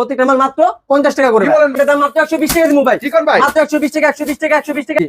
প্রত্যেকটা মাল মাত্র পঞ্চাশ টাকা করে মাত্র একশো বিশ টাকা ভাই। মাত্র একশো বিশ টাকা একশো বিশ টাকা একশো বিশ টাকা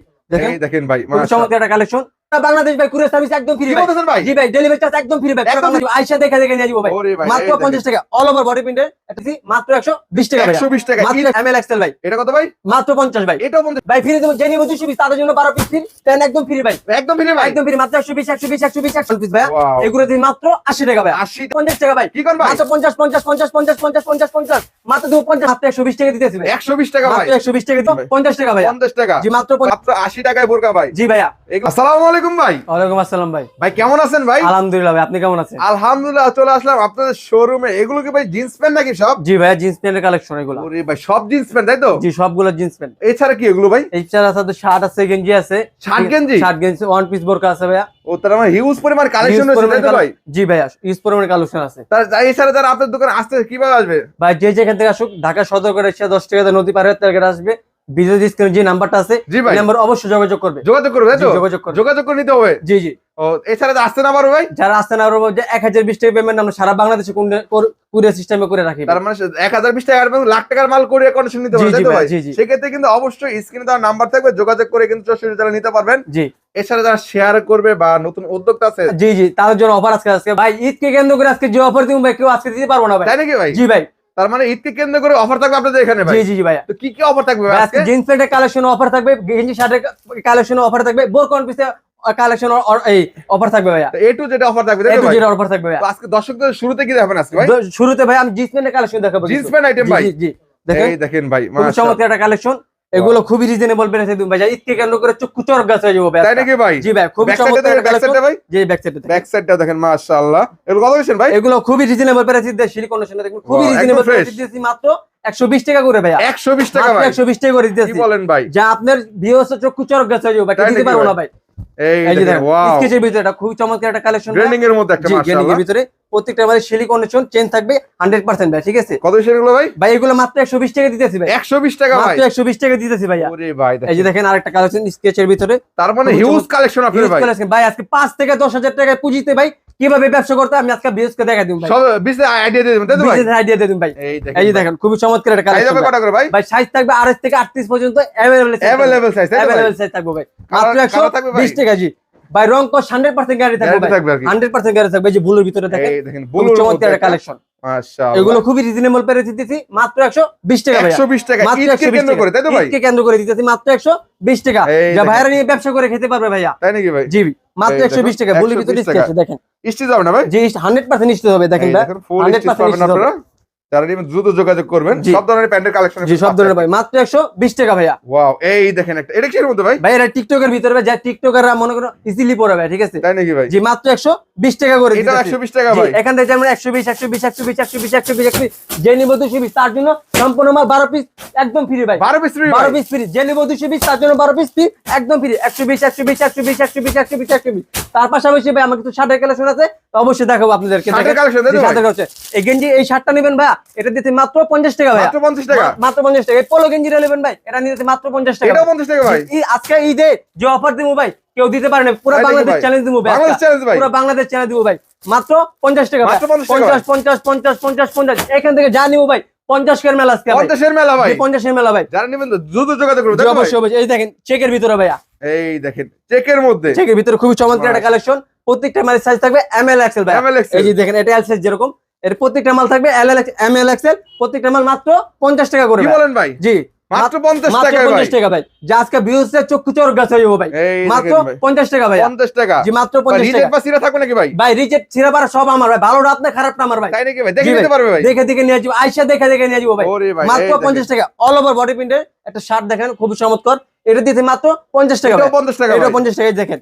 দেখেন ভাই চমৎকার একটা কালেকশন বাংলাদেশ ভাই কুরিয়ার সার্ভিস একদম ফ্রি ভাই। জি ভাই ডেলিভারি চার্জ একদম ফ্রি ভাই। একদম আইসা দেখে দেখে নিয়ে যাব ভাই। মাত্র এই দেখেন। পঞ্চাশ টাকা অল ওভার বডি প্রিন্টের একটা দিছি মাত্র একশো বিশ টাকা ভাই 120 টাকা। মাত্র এম এল এক্সেল ভাই। এটা কত ভাই? মাত্র পঞ্চাশ ভাই। এটাও বলতে ভাই ফ্রি দেবো জেনি দুশো পিস তাদের জন্য বারো পিস ফ্রি তেন একদম ফ্রি ভাই। একদম ফিরে ভাই। একদম ফ্রি মাত্র একশো বিশ একশো বিশ একশো বিশ একশো পিস ভাই. এগুলো দিন মাত্র আশি টাকা ভাই 80 পঞ্চাশ টাকা ভাই। কি কোন ভাই? মাত্র পঞ্চাশ পঞ্চাশ পঞ্চাশ পঞ্চাশ পঞ্চাশ পঞ্চাশ পঞ্চাশ। মাত্র দেবো পঞ্চাশ। মাত্র একশো বিশ টাকা দিতেছি ভাই। 120 টাকা ভাই। মাত্র একশো বিশ টাকা দিবো। ভাই। পঞ্চাশ টাকা ভাই 50 টাকা। জি মাত্র মাত্র 80 টাকায় বোরকা ভাই। জি ভাইয়া। আসসালামু আলাইকুম ভাই। ওয়ালাইকুম আসসালাম ভাই। ভাই কেমন আছেন ভাই? আলহামদুলিল্লাহ ভাই আপনি কেমন আছেন? আলহামদুলিল্লাহ চলে আসলাম আপনাদের শোরুমে এগুলো কি ভাই জিন্স প্যান্ট নাকি সব? জি জিন্স প্যান্টের কালেকশন এগুলো। ওরে ভাই সব জিন্স প্যান্ট তাই তো? জি সবগুলো জিন্স প্যান্ট এছাড়া কি এগুলো ভাই? এছাড়া সাথে শার্ট আছে গেঞ্জি আছে। শার্ট গেঞ্জি? শার্ট গেঞ্জি ওয়ান পিস বোরকা আছে ভাইয়া। ও তার মানে হিউজ পরিমাণ কালেকশন Huge তাই তো ভাই? জি ভাইয়া ইউজ পরিমাণে কালেকশন আছে। তার এছাড়া যারা আপনার দোকানে আসতে কীভাবে আসবে? ভাই যে যেখান থেকে আসুক ঢাকা সদর করে এসে দশ টাকা নদী পার হয়ে আসবে। যে নাম্বারটা আছে নাম্বার অবশ্যই যোগাযোগ করবে। যোগাযোগ করবে তো? যোগাযোগ করবে। যোগাযোগ করে নিতে হবে? জি জি। ও এছাড়া আসতে না পারবে ভাই? যারা আসতে না পারব যে এক হাজার বিশ টাকা পেমেন্ট আমরা সারা বাংলাদেশে কুরিয়ার সিস্টেমে করে রাখি। তার মানে টাকা এবং লাখ টাকার মাল কন্ডিশন নিতে পারবে তো ভাই। সেক্ষেত্রে কিন্তু অবশ্যই স্ক্রিনে দেওয়ার নাম্বার থাকবে যোগাযোগ করে কিন্তু নিতে পারবেন। জি। এছাড়া যারা শেয়ার করবে বা নতুন উদ্যোক্তা আছে জি জি তাদের জন্য অফার আজকে আজকে। ভাই ঈদকে কেন্দ্র করে আজকে যে অফার দিব ভাই কেউ আজকে দিতে পারব না ভাই। তাই নাকি ভাই? জি ভাই। তার মানে ঈদকে কেন্দ্র করে অফার থাকবে আপনাদের এখানে ভাই? জি জি ভাইয়া। তো কি কি অফার থাকবে আজকে? জিন্স প্যান্টের কালেকশন অফার থাকবে গেঞ্জি শার্টের কালেকশন অফার থাকবে বোরকন পিসে কালেকশন এই অফার থাকবে ভাইয়া। এ টু যেটা অফার থাকবে এ টু জেড অফার থাকবে ভাইয়া। আজকে দর্শকদের শুরুতে কি দেখাবেন আজকে ভাই? শুরুতে ভাই আমি জিন্স প্যান্টের কালেকশন দেখাবো জিন্স প্যান্ট আইটেম ভাই। জি, জি দেখেন। এই দেখেন ভাই। চমৎকার একটা কালেকশন এগুলো খুবই রিজনেবল পেরেছে তুমি ভাই ইতকে ঈদকে কেন্দ্র করে চক্ষু চরক গাছ হয়ে যাব ভাই তাই নাকি ভাই? জি ভাই খুবই চমৎকার দেখেন একটা ব্যাক কালেকশন ভাই? জি ব্যাক সাইডে ব্যাক সাইডটা দেখেন মাশাআল্লাহ। এগুলো কত দিচ্ছেন ভাই? এগুলো খুবই রিজনেবল দেশ সিলিকন দেখুন খুবই রিজনেবল। পেরেছে দিয়েছি মাত্র 120 টাকা করে ভাইয়া। 120 টাকা ভাই। 120 টাকা করে কি বলেন ভাই? যা আপনার ভিউয়ার্স চক্ষু চরক গাছ হয়ে যাবে ভাই দিতে পারব না ভাই। এই থেকে যে হাজার টাকায় ওয়াও স্কেচের ভিতরে এটা খুবই চমৎকার একটা কালেকশন গ্রেডিং এর মধ্যে একটা জি গ্রেডিং এর ভিতরে প্রত্যেকটা মানে কন্ডিশন চেঞ্জ থাকবে 100% ভাই ঠিক আছে? কত ভাই? ভাই এগুলো মাত্র 120 টাকা দিতেছি ভাই। 120 টাকা ভাই। মাত্র 120 টাকা দিতেছি ভাইয়া। ওরে ভাই এই যে দেখেন আরেকটা কালেকশন স্কেচের ভিতরে। তার মানে হিউজ কালেকশন ভাই। ভাই আজকে 5 থেকে 10000 টাকা পুঁজিতে ভাই কিভাবে ব্যবসা করতে হয় আমি আজকে বিএসকে দেখা দিই ভাই সব বিজনেস আইডিয়া দিয়ে দেবেন তাই তো ভাই বিজনেস আইডিয়া দিয়ে দিন ভাই এই এই যে দেখেন খুবই চমৎকার একটা এই কালেকশন যাবে কটা করে ভাই ভাই সাইজ থাকবে 28 থেকে 38 পর্যন্ত अवेलेबल अवेलेबल সাইজ তাই তো ভাই अवेलेबल সাইজ থাকবে ভাই Colour- মাত্র colour থাকবে ভাই? 120 টাকা জি ভাই রং কস 100% গ্যারান্টি থাকবে Guarantee ভাই থাকবে আর কি 100% গ্যারান্টি থাকবে এই যে ব্লুর ভিতরে দেখেন এই দেখেন খুবই ব্লুর চমৎকার মধ্যে একটা কালেকশন মাশাআল্লাহ এগুলো খুবই রিজনেবল প্রাইসে দিতেছি মাত্র 120 টাকা 120 টাকা ঈদকে কেন্দ্র করে তাই তো ভাই? ঈদকে কেন্দ্র করে দিতেছি মাত্র 120 টাকা। যা। ভাইরা নিয়ে ব্যবসা করে খেতে পারবে ভাইয়া। তাই নাকি ভাই? জি মাত্র এই 120 টাকা। ব্লুর ভিতরে 120 টাকা। স্কেচ দেখেন না ভাই? জি 100% নিশ্চিত হবে দেখেন ভাই। দেখেন ফুল 100% স্টিচ হবে। আপনারা? যারা নেবেন দ্রুত যোগাযোগ করবেন সব ধরনের প্যান্টের কালেকশন জি সব ধরনের ভাই মাত্র 120 টাকা ভাইয়া ওয়াও এই দেখেন একটা এটা কিসের মধ্যে ভাই ভাই এটা টিকটকের ভিতরে ভাই যা টিকটকাররা মনে করো ইজিলি পড়ে ভাই ঠিক আছে তাই নাকি ভাই জি মাত্র 120 টাকা করে এটা দিতেছি। 120 টাকা জি, ভাই এখান থেকে যেমন 120 120 120 120 120 120 যে নিব 220 তার জন্য সম্পূর্ণ মাল 12 পিস একদম ফ্রি ভাই 12 পিস ফ্রি 12 পিস ফ্রি যে নিব 220 তার জন্য 12 পিস ফ্রি একদম ফ্রি 120 120 120 120 120 120 তার পাশাপাশি ভাই আমার কিছু শার্টের কালেকশন আছে অবশ্যই দেখাবো আপনাদেরকে। এই গেঞ্জি এই শার্টটা নেবেন ভাই এটা দিতে মাত্র 50 টাকা ভাই পঞ্চাশ টাকা? মাত্র 50 টাকা। এই পোলো গেঞ্জিটা নেবেন ভাই এটা নিতে মাত্র 50 টাকা 50 টাকা ভাই। আজকে ঈদে যে অফার দিব ভাই কেউ দিতে পারে না। পুরো বাংলাদেশ? চ্যালেঞ্জ দিব ভাই। চ্যালেঞ্জ পুরো বাংলাদেশ চ্যানেল দিব ভাই। মাত্র পঞ্চাশ টাকা ভাই। মাত্র 50 টাকা পঞ্চাশ পঞ্চাশ পঞ্চাশ পঞ্চাশ পঞ্চাশ। এখান থেকে যা নিব ভাই পঞ্চাশ কের মেলা আজকে ভাই। 50 এর মেলা ভাই। পঞ্চাশের মেলা ভাই। যারা নেবেন দ্রুত যোগাযোগ অবশ্যই এই দেখেন চেকের ভিতরে ভাইয়া। এই দেখেন চেকের মধ্যে। চেকের ভিতরে খুবই চমৎকার একটা কালেকশন প্রত্যেকটা মালের সাইজ থাকবে এম এল এক্সেল ভাই এই যে দেখেন এটা এল সাইজ যেরকম এর প্রত্যেকটা মাল থাকবে এল এল এম এল এক্সেল প্রত্যেকটা মাল মাত্র পঞ্চাশ টাকা করে কি বলেন ভাই? জি মাত্র 50 মাত্র টাকায় ভাই। পঞ্চাশ টাকা ভাই। যা আজকে চক্ষু চোর গাছ যাব ভাই। মাত্র দেখেন ভাই। পঞ্চাশ টাকা ভাই 50 টাকা। জি মাত্র পঞ্চাশ রিজেক্ট টাকা। বা সিরা থাকবে নাকি ভাই? ভাই রিজেক্ট ছিড়াবার সব আমার ভাই। ভালো রাত না খারাপ না আমার ভাই। তাই নাকি ভাই? দেখে। নিতে পারবে ভাই। দেখে দেখে নিয়ে যাব আইসা দেখে দেখে নিয়ে যাব ভাই। মাত্র এই দেখেন। পঞ্চাশ টাকা। অল ওভার বডি প্রিন্টের একটা শার্ট দেখেন খুব চমৎকার। এটা দিতে মাত্র পঞ্চাশ টাকা এটাও 50 টাকা এটা ভাই। পঞ্চাশ টাকা দেখেন।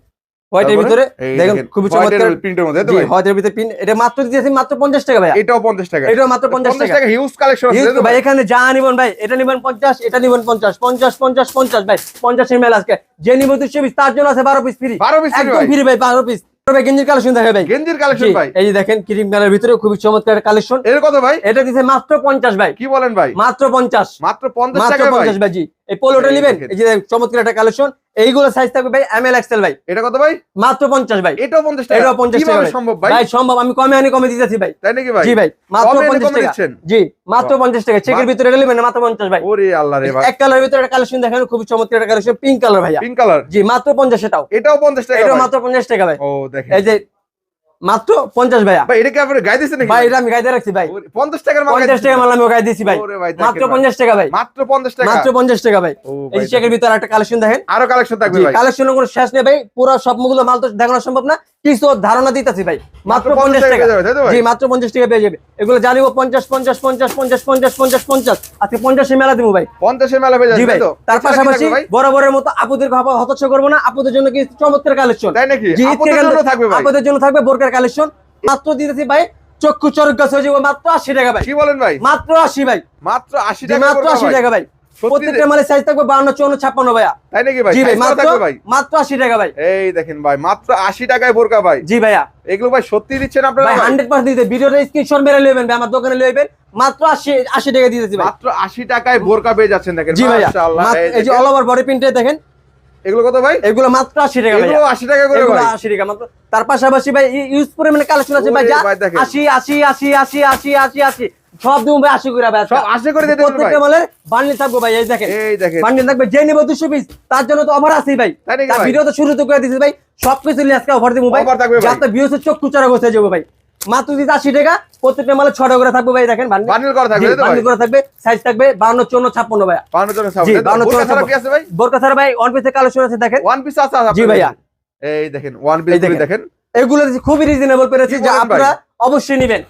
হোয়াইটের ভিতরে? দেখেন খুবই চমৎকার। প্রিন্টের মধ্যে জি হোয়াইটের ভিতরে প্রিন্ট এটা মাত্র দিতেছি মাত্র পঞ্চাশ টাকা ভাই। এটাও 50 টাকা। এটাও মাত্র 50 টাকা। টাকা হিউজ কালেকশন আছে ভাই এখানে যা নিবেন ভাই এটা নিবেন পঞ্চাশ এটা নিবেন পঞ্চাশ পঞ্চাশ পঞ্চাশ পঞ্চাশ ভাই পঞ্চাশ এমএল আজকে। যে নিবেন দুশো পিস তার জন্য আছে বারো পিস ফ্রি 12 পিস একদম ফ্রি ভাই বারো পিস ভাই গেঞ্জির কালেকশন দেখে ভাই। গেঞ্জির কালেকশন ভাই? এই যে দেখেন ক্রিম কালার ভিতরে খুবই চমৎকার কালেকশন এর কত ভাই? এটা দিছে মাত্র পঞ্চাশ ভাই। কি বলেন ভাই? মাত্র পঞ্চাশ। মাত্র 50 টাকা ভাই। পঞ্চাশ ভাই জি। এই পোলোটা নেবেন? এই যে চমৎকার একটা কালেকশন। এইগুলো সাইজ থাকবে ভাই এম এল এক্সেল ভাই। এটা কত ভাই? মাত্র পঞ্চাশ ভাই। এটাও পঞ্চাশ টাকা। এটাও 50 টাকা সম্ভব ভাই? ভাই সম্ভব। আমি কমে আনি কমে দিতেছি ভাই। তাই নাকি ভাই? জি ভাই মাত্র কমে এনে পঞ্চাশ কমে টাকা। দিচ্ছেন? জি মাত্র পঞ্চাশ টাকা। চেকের ভিতরে এটা নেবেন মাত্র পঞ্চাশ ভাই। ওরে আল্লাহ রে ভাই এক কালারের ভিতরে একটা কালেকশন দেখেন খুবই চমৎকার একটা কালেকশন পিঙ্ক কালার ভাইয়া। পিঙ্ক কালার জি মাত্র পঞ্চাশ এটাও। এটাও পঞ্চাশ টাকা এটা ভাই। মাত্র পঞ্চাশ টাকা ভাই। ও দেখেন। এই যে মাত্র পঞ্চাশ ভাইয়া। ভাই এটা কি আপনি দিচ্ছেন ভাই এটা আমি গাইতে রাখছি ভাই। পঞ্চাশ টাকার পঞ্চাশ টাকা মাল আমি গাই দিয়েছি ভাই। মাত্র পঞ্চাশ টাকা ভাই। মাত্র পঞ্চাশ টাকা। মাত্র পঞ্চাশ টাকা ভাই। ও এই চেকের ভিতরে একটা কালেকশন দেখেন। আরও কালেকশন থাকবে কালেকশনের কোনো শেষ নেই ভাই। পুরো সবগুলো মাল তো দেখানো সম্ভব না। কিছু ধারণা দিতেছি ভাই। মাত্র পঞ্চাশ টাকা? জি মাত্র পঞ্চাশ টাকা পেয়ে যাবে। এগুলো জানিব পঞ্চাশ পঞ্চাশ পঞ্চাশ পঞ্চাশ পঞ্চাশ পঞ্চাশ পঞ্চাশ। আজকে পঞ্চাশে মেলা দিব ভাই। পঞ্চাশের মেলা জি ভাই তার পাশাপাশি বরাবরের মতো আপুদের হতাশ করব না আপুদের জন্য কি চমৎকার কালেকশন আপুদের জন্য থাকবে বোরকার কালেকশন মাত্র দিতেছি ভাই চক্ষু চরক গাছ হয়ে যাবে মাত্র আশি টাকা ভাই। কি বলেন ভাই? মাত্র আশি ভাই। মাত্র আশি টাকা মাত্র আশি টাকা ভাই। প্রত্যেকটা মালের সাইজ থাকবে বাউন্ন চৌন্ন ছাপ্পান্ন ভাইয়া। তাই নাকি ভাই? জি ভাই মাত্র ভাই? মাত্র আশি টাকা ভাই। এই দেখেন ভাই মাত্র আশি টাকায় বোরকা ভাই। জি ভাইয়া। এগুলো ভাই সত্যি দিচ্ছেন আপনারা ভাই ভাই? হান্ড্রেড পার্সেন্ট দিতে। ভিডিওটা স্ক্রিনশট মেরে লইবেন ভাই আমার দোকানে লইবেন। মাত্র আশি আশি টাকা দিতেছি ভাই। মাত্র আশি টাকায় বোরকা পেয়ে যাচ্ছেন দেখেন মাশাআল্লাহ, এই যে। অল ওভার বডি প্রিন্টে দেখেন। এগুলো কত ভাই? এগুলো মাত্র আশি টাকা এগুলো ভাইয়া। আশি টাকা করে ভাই। টাকা মাত্র তার পাশাপাশি ভাই ইউজ করে মানে কালেকশন আছে ভাই ওরে যা ভাই দেখেন। আশি আশি আশি আশি আশি আশি আশি। সব দিব ভাই করে ভাই সব আশি করে দিতে প্রত্যেকটা মালের বান্ডিল থাকব ভাই এই দেখেন। এই দেখেন। বান্ডিল থাকবে যে নিব দুশো পিস তার জন্য তো আছেই ভাই। তার ভিডিও তো শুরু তো করে দিয়েছি ভাই সব কিছু নিয়ে আজকে অফার দিব ভাই। থাকবে ভাই। যাতে ভিউস বসে যাব ভাই। মাত্র দিতে টাকা প্রত্যেকটা মালে করে থাকবে ভাই দেখেন বান্ডিল। থাকবে বান্ডিল করে থাকবে সাইজ থাকবে বাউন্ন চৌন্ন ছাপ্পান্ন ভাই। বান্ন জনের সামনে জি, তাই তো? বান্ন বোরকা জনের ছাড়া সামনে। কি আছে ভাই? বোরকা ভাই ওয়ান পিসের কালেকশন আছে দেখেন। ওয়ান পিস আছে জি ভাইয়া। এই দেখেন ওয়ান পিস দেখেন। এগুলো খুবই রিজনেবল পেরেছি যা আপনারা অবশ্যই নেবেন।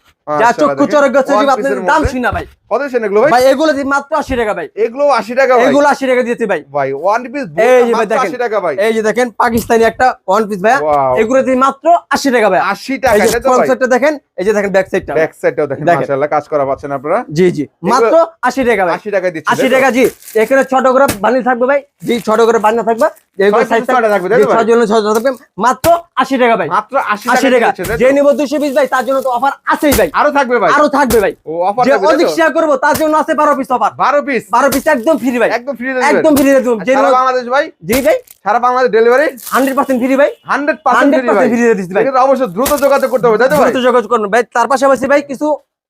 যা চক্ষু দেখেন। গেছে আপনাদের দাম। শুনা ভাই। কত এগুলো ভাই? ভাই এগুলো দিয়ে মাত্র আশি টাকা ভাই। এগুলো আশি টাকা ভাই। এগুলো আশি টাকা দিয়েছি ভাই। ভাই ওয়ান পিস এই যে ভাই দেখেন। আশি টাকা ভাই। এই যে দেখেন পাকিস্তানি একটা ওয়ান পিস Wow. এগুলো দিয়ে মাত্র আশি টাকা ভাই আশি এই টাকা যে তাই তো ভাই? কনসেপ্টটা দেখেন এই যে দেখেন ব্যাক সাইডটা ব্যাক সাইডটাও দেখেন। মাশাআল্লাহ কাজ করা পাচ্ছেন আপনারা। জি জি মাত্র আশি টাকা ভাই। আশি টাকা দিচ্ছেন আশি টাকা জি। এখানে ছোট করে বানিয়ে থাকবে ভাই। জি ছোট করে বানিয়ে থাকবে। এগুলো সাইজ থাকবে, ভাই? ছয় থাকবে। মাত্র আশি টাকা ভাই। মাত্র আশি আশি টাকা? যে নিব দুশো পিস ভাই তার জন্য তো অফার আছেই ভাই। আরও থাকবে ভাই। আরও থাকবে ভাই। ও অফার যে অধিক শেয়ার করব তার জন্য আছে বারো পিস অফার বারো পিস বারো পিস একদম ফ্রি ভাই। একদম ফ্রি একদম ফ্রি দেব। দেবো যে বাংলাদেশ ভাই? জি ভাই। সারা Bangladesh delivery hundred percent free ভাই। Hundred percent hundred free percent ভাই। ফ্রি দিয়ে দিচ্ছি ভাই। এটা অবশ্যই দ্রুত যোগাযোগ করতে হবে তাই তো ভাই? দ্রুত যোগাযোগ করুন। ভাই তার পাশাপাশি ভাই কিছু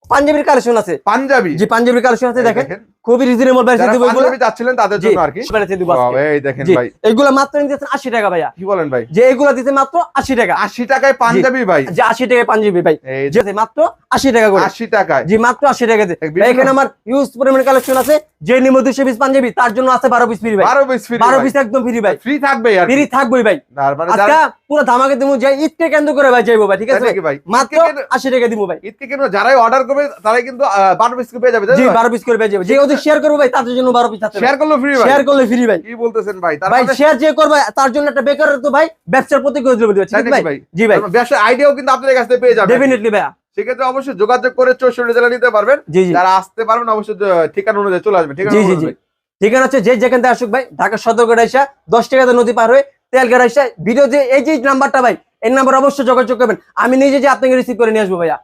পাঞ্জাবির কালেকশন আছে। পাঞ্জাবি জি পাঞ্জাবির কালেকশন আছে দেখেন। খুবই রিজনেবল প্রাইসে এগুলো চাচ্ছিলেন তাদের জন্য আর কি। প্রাইসে দেবো এই দেখেন ভাই। এগুলো মাত্র নিতেছেন আশি টাকা ভাইয়া। কি বলেন ভাই? যে এগুলো দিতে মাত্র আশি টাকা। আশি টাকায় পাঞ্জাবি ভাই। যে আশি টাকায় পাঞ্জাবি ভাই। যে মাত্র আশি টাকা করে। আশি টাকায়। জি মাত্র আশি টাকা দিয়ে। এক বিভিন্ন- ভাই, এখানে আমার ইউজ পরিমাণ কালেকশন আছে। যে নিম পিস পাঞ্জাবি তার জন্য আছে বারো পিস ফ্রি ভাই। বারো পিস ফ্রি বারো পিস একদম ফ্রি ভাই। ফ্রি থাকবে আর ফ্রি থাকবেই ভাই। মানে যারা- পুরো ধামাকে দেবো যে ঈদকে কেন্দ্র করে ভাই যাইবো ভাই ঠিক আছে ভাই? মাত্র ঈদকে কেন্দ্র- আশি টাকা দিব ভাই। ঈদকে কেন যারাই অর্ডার করবে তারাই কিন্তু আহ, বারো পিস পেয়ে যাবে জি বারো পিস করে পেয়ে যাবে। শেয়ার করব ভাই তাদের জন্য বারো পিস শেয়ার করল ফ্রি ভাই। শেয়ার করলে ফ্রি ভাই। কি বলতেছেন ভাই? ভাই মানে শেয়ার যে করবে তার জন্য একটা বেকার তো ভাই ব্যবসার প্রতি করে দেবে ঠিক তাই আছে নাকি ভাই? ভাই? জি ভাই। মানে ব্যবসার আইডিয়াও কিন্তু আপনাদের কাছ থেকে পেয়ে যাবেন। ডেফিনেটলি ভাইয়া। সেক্ষেত্রে অবশ্যই যোগাযোগ করে চৌষট্টি জেলা নিতে পারবেন। যারা আসতে পারবেন অবশ্যই ঠিকানা অনুযায়ী চলে আসবেন। ঠিকানা জি জি জি। ঠিকানা হচ্ছে যে যেখান থেকে আসুক ভাই ঢাকা সদরঘাট আইসা দশ টাকাতে নদী পার হয়ে তেলঘাট আইসা। ভিডিও যে এই যে নাম্বারটা ভাই এই নাম্বার অবশ্যই যোগাযোগ করবেন। আমি নিজে যে আপনাকে রিসিভ করে নিয়ে আসব ভাইয়া।